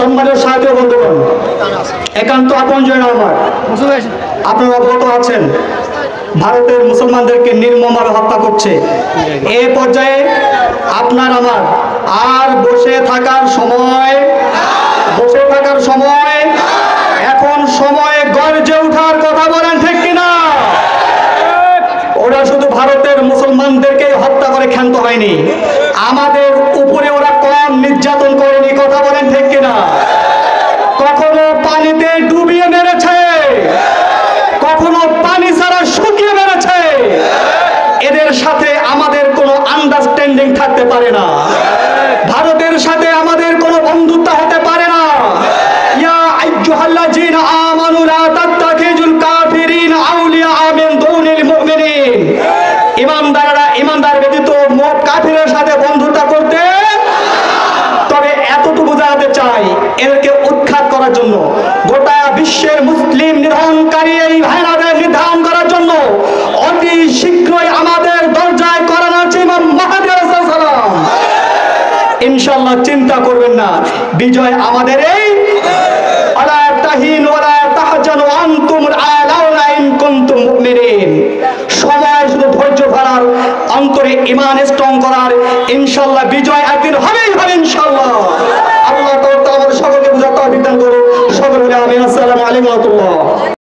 সম্মানের সাহায্য বন্ধুগণ, একান্ত আপন জয় আমার। আপনারা অবগত আছেন। ভারতের মুসলমানদেরকে নির্মমভাবে হত্যা করছে। এ পর্যায়ে আপনার আমার আর বসে থাকার সময়, বসে থাকার সময়, এখন সময়ে গর্জে ওঠার কথা বলেন ঠিক কিনা? ওরা শুধু ভারতের মুসলমানদেরকে হত্যা করে ক্ষান্ত হয়নি। আমাদের উপরে ওরা কম নির্যাতন করেনি, কথা বলেন থাকতে পারে না। ভারতের সাথে আমাদের কোনো বন্ধুত্ব হতে পারে না। ইয়া আমানু তাত্তাখিজুল কাফিরিনা আউলিয়া মিন দুনিল মুমিনিন। ইমানদাররা, ইমানদার ব্যতীত কাফিরের সাথে করতে তবে এতটুকু জানাতে চাই, এদেরকে উৎখাত করার জন্য। গোটা বিশ্বের মুসলিম নিধনকারী এই ইনশাল্লাহ চিন্তা করবেন না। বিজয় আমাদের এই। ইমান স্ট্রং করার ইনশাল্লাহ বিজয় ইনশাল্লাহ আল্লাহ আমি আসসালামু আলাইকুম